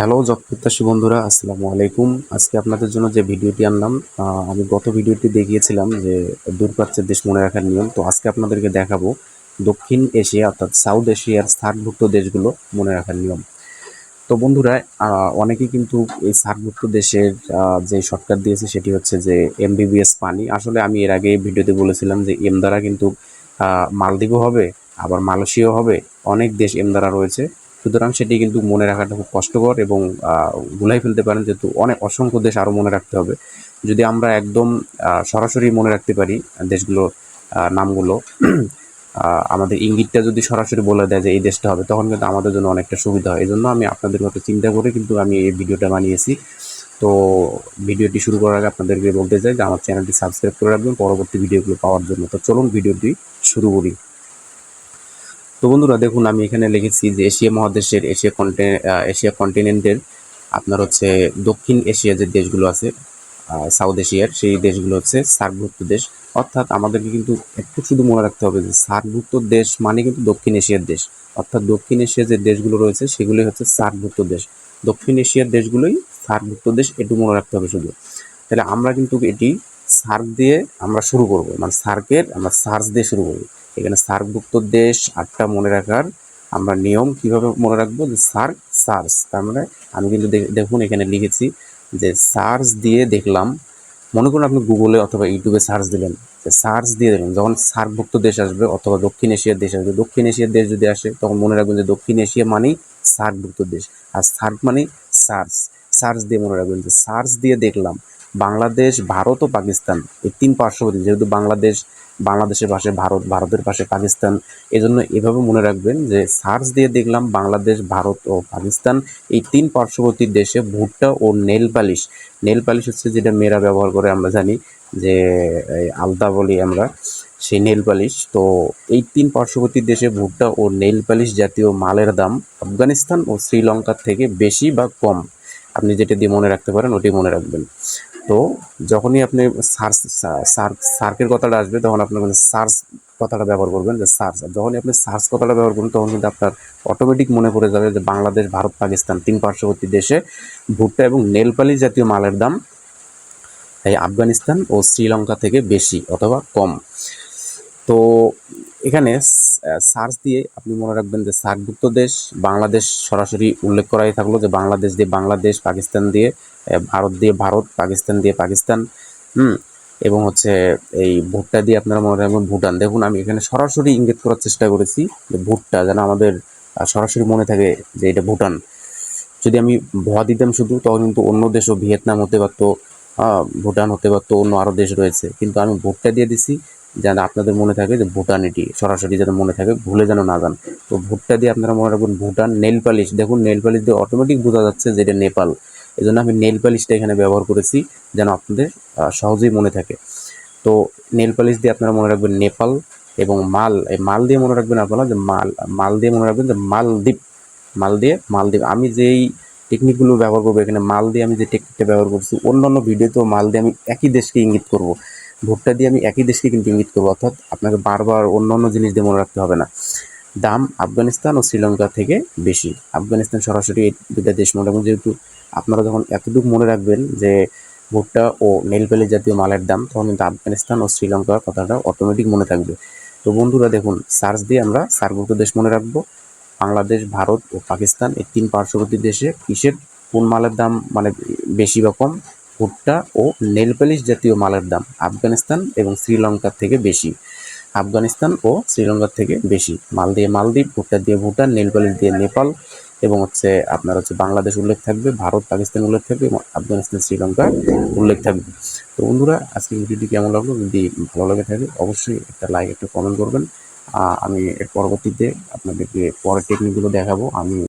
Hello, job প্রত্যাশী বন্ধুরা, আসসালামু আলাইকুম। আজকে আপনাদের জন্য যে ভিডিওটি আনলাম আমি গত ভিডিওটি দেখিয়েছিলাম যে দূরপ্রাচ্যের দেশ মনে রাখার নিয়ম। তো আজকে আপনাদেরকে দেখাবো দক্ষিণ এশিয়া, অর্থাৎ সাউথ এশিয়ার সার্কভুক্ত দেশগুলো মনে রাখার নিয়ম। তো বন্ধুরা অনেকেই কিন্তু এই সার্কভুক্ত দেশের যে শর্টকাট দিয়েছে সেটি হচ্ছে যে এমবিবিএস পানি। আসলে আমি এর আগে ভিডিওতে বলেছিলাম যে এম দ্বারা কিন্তু মালদ্বীপও হবে, আবার মালয়েশিয়াও হবে। অনেক দেশ এম দ্বারা রয়েছে। সুতরাং সেটি কিন্তু মনে রাখাটা খুব কষ্টকর এবং গুলাই ফেলতে পারেন যেহেতু অনেক অসংখ্য দেশ আরও মনে রাখতে হবে। যদি আমরা একদম সরাসরি মনে রাখতে পারি দেশগুলো নামগুলো আমাদের ইঙ্গিতটা যদি সরাসরি বলে দেয় যে এই দেশটা হবে, তখন কিন্তু আমাদের জন্য অনেকটা সুবিধা হয়। এই জন্য আমি আপনাদের মতো চিন্তা করে কিন্তু আমি এই ভিডিওটা বানিয়েছি। তো ভিডিওটি শুরু করার আগে আপনাদেরকে বলতে চাই যে আমার চ্যানেলটি সাবস্ক্রাইব করে রাখবেন, পরবর্তী ভিডিওগুলো পাওয়ার জন্য। তো চলুন ভিডিওটি শুরু করি। তো বন্ধুরা দেখুন, আমি এখানে লিখেছি যে এশিয়া মহাদেশের এশিয়া কন্টে এশিয়া কন্টিনেন্টের আপনার হচ্ছে দক্ষিণ এশিয়া যে দেশগুলো আছে সাউথ এশিয়ার সেই দেশগুলো হচ্ছে সার্কভুক্ত দেশ। অর্থাৎ আমাদেরকে কিন্তু একটু শুধু মনে রাখতে হবে যে সার্কভুক্ত দেশ মানে কিন্তু দক্ষিণ এশিয়ার দেশ। অর্থাৎ দক্ষিণ এশিয়ার যে দেশগুলো রয়েছে, সেগুলোই হচ্ছে সার্কভুক্ত দেশ। দক্ষিণ এশিয়ার দেশগুলোই সার্কভুক্ত দেশ একটু মনে রাখতে হবে শুধু। তাহলে আমরা কিন্তু এটি সার্ক দিয়ে আমরা শুরু করব। মানে সার্কের আমরা সার্চ দিয়ে শুরু করব। এখানে সার্কভুক্ত দেশ আটটা মনে রাখার আমরা নিয়ম কীভাবে মনে রাখব? যে সার্ক, সার্চ। তার মানে আমি কিন্তু দেখুন এখানে লিখেছি যে সার্চ দিয়ে দেখলাম। মনে করুন আপনি গুগলে অথবা ইউটিউবে সার্চ দিলেন। যে সার্চ দিয়ে দিলেন যখন সার্কভুক্ত দেশ আসবে অথবা দক্ষিণ এশিয়ার দেশ আসবে, দক্ষিণ এশিয়ার দেশ যদি আসে, তখন মনে রাখবেন যে দক্ষিণ এশিয়া মানেই সার্কভুক্ত দেশ। আর সার্ক মানে সার্চ। সার্চ দিয়ে মনে রাখবেন যে সার্চ দিয়ে দেখলাম। বাংলাদেশ, ভারত ও পাকিস্তান, এই তিন পার্শ্ববর্তী, যেহেতু বাংলাদেশ, বাংলাদেশের পাশে ভারত, ভারতের পাশে পাকিস্তান, এজন্য এভাবে মনে রাখবেন যে সার্চ দিয়ে দেখলাম বাংলাদেশ, ভারত ও পাকিস্তান, এই তিন পার্শ্ববর্তী দেশে ভুট্টা ও নেল পালিশ। নেল পালিশ হচ্ছে যেটা মেয়েরা ব্যবহার করে, আমরা জানি যে আলতা বলি আমরা, সেই নেল পালিশ। তো এই তিন পার্শ্ববর্তী দেশে ভুট্টা ও নেল পালিশ জাতীয় মালের দাম আফগানিস্তান ও শ্রীলঙ্কার থেকে বেশি বা কম। আপনি যেটা দিয়ে মনে রাখতে পারেন ওটি মনে রাখবেন। তো যখনই আপনি সার্চ সার্ক সার্কের কথাটা আসবে, তখন আপনি সার্চ কথাটা ব্যবহার করবেন, যে সার্চ। যখনই আপনি সার্চ কথাটা ব্যবহার করবেন, তখন কিন্তু আপনার অটোমেটিক মনে পড়ে যাবে যে বাংলাদেশ, ভারত, পাকিস্তান তিন পার্শ্ববর্তী দেশে ভুট্টা এবং নেলপালি জাতীয় মালের দাম এই আফগানিস্তান ও শ্রীলঙ্কা থেকে বেশি অথবা কম। তো এখানে সার্চ দিয়ে আপনি মনে রাখবেন যে সার্কভুক্ত দেশ, বাংলাদেশ সরাসরি উল্লেখ করাই থাকল যে বাংলাদেশ দিয়ে বাংলাদেশ, পাকিস্তান দিয়ে ভারত দিয়ে ভারত, পাকিস্তান দিয়ে পাকিস্তান, হুম? এবং হচ্ছে এই ভুট্টা দিয়ে আপনারা মনে রাখবেন ভুটান। দেখুন, আমি এখানে সরাসরি ইঙ্গিত করার চেষ্টা করেছি যে ভুট্টা যেন আমাদের সরাসরি মনে থাকে যে এটা ভুটান। যদি আমি ভুয়া দিতাম শুধু, তখন কিন্তু অন্য দেশও ভিয়েতনাম হতে পারতো ভুটান হতে পারতো, অন্য আরও দেশ রয়েছে। কিন্তু আমি ভুট্টা দিয়ে দিছি যেন আপনাদের মনে থাকে যে ভুটান এটি সরাসরি যেন মনে থাকে, ভুলে যেন না যান। তো ভুট্টা দিয়ে আপনারা মনে রাখবেন, ভুটান নেল পালিশ। দেখুন, নেল পালিশ দিয়ে অটোমেটিক বোঝা যাচ্ছে যে এটা নেপাল। এই জন্য আমি নেল পালিশটা এখানে ব্যবহার করেছি যেন আপনাদের সহজেই মনে থাকে। তো নেল পালিশ দিয়ে আপনারা মনে রাখবেন নেপাল এবং মাল। এই মাল দিয়ে মনে রাখবেন আপনারা যে মাল মাল দিয়ে মনে রাখবেন যে মালদ্বীপ। মাল দিয়ে মালদ্বীপ। আমি যেই টেকনিকগুলো ব্যবহার করব, এখানে মাল দিয়ে আমি যে টেকনিকটা ব্যবহার করছি, অন্যান্য ভিডিওতেও মাল দিয়ে আমি একই দেশকে ইঙ্গিত করব। ভুট্টা দিয়ে আমি একই দেশকে কিন্তু ইঙ্গিত করব, অর্থাৎ আপনাকে বারবার অন্য অন্য জিনিস দিয়ে মনে রাখতে হবে না। দাম আফগানিস্তান ও শ্রীলঙ্কা থেকে বেশি। আফগানিস্তান সরাসরি এই দুটা দেশ মনে রাখবেন, যেহেতু আপনারা যখন এতটুকু মনে রাখবেন যে ভুট্টা ও নেলপেলি জাতীয় মালের দাম, তখন কিন্তু আফগানিস্তান ও শ্রীলঙ্কার কথাটা অটোমেটিক মনে থাকবে। তো বন্ধুরা দেখুন সার্চ দিয়ে আমরা সার্কভুক্ত দেশ মনে রাখব। বাংলাদেশ, ভারত ও পাকিস্তান এই তিন পার্শ্ববর্তী দেশে কিসের কোন মালের দাম মানে বেশি বা কম ভুট্টা ও নেলপালিশ জাতীয় মালের দাম আফগানিস্তান এবং শ্রীলঙ্কার থেকে বেশি। আফগানিস্তান ও শ্রীলঙ্কার থেকে বেশি। মাল দিয়ে মালদ্বীপ, ভুট্টা দিয়ে ভুটান নেলপালিশ দিয়ে নেপাল এবং হচ্ছে আপনার হচ্ছে বাংলাদেশ উল্লেখ থাকবে, ভারত, পাকিস্তান উল্লেখ থাকবে এবং আফগানিস্তান, শ্রীলঙ্কা উল্লেখ থাকবে। তো বন্ধুরা, আজকে ভিডিওটি কেমন লাগল? যদি ভালো লাগে থাকে, অবশ্যই একটা লাইক একটা কমেন্ট করবেন। আমি এর পরবর্তীতে আপনাদেরকে পরের টেকনিকগুলো দেখাবো। আমি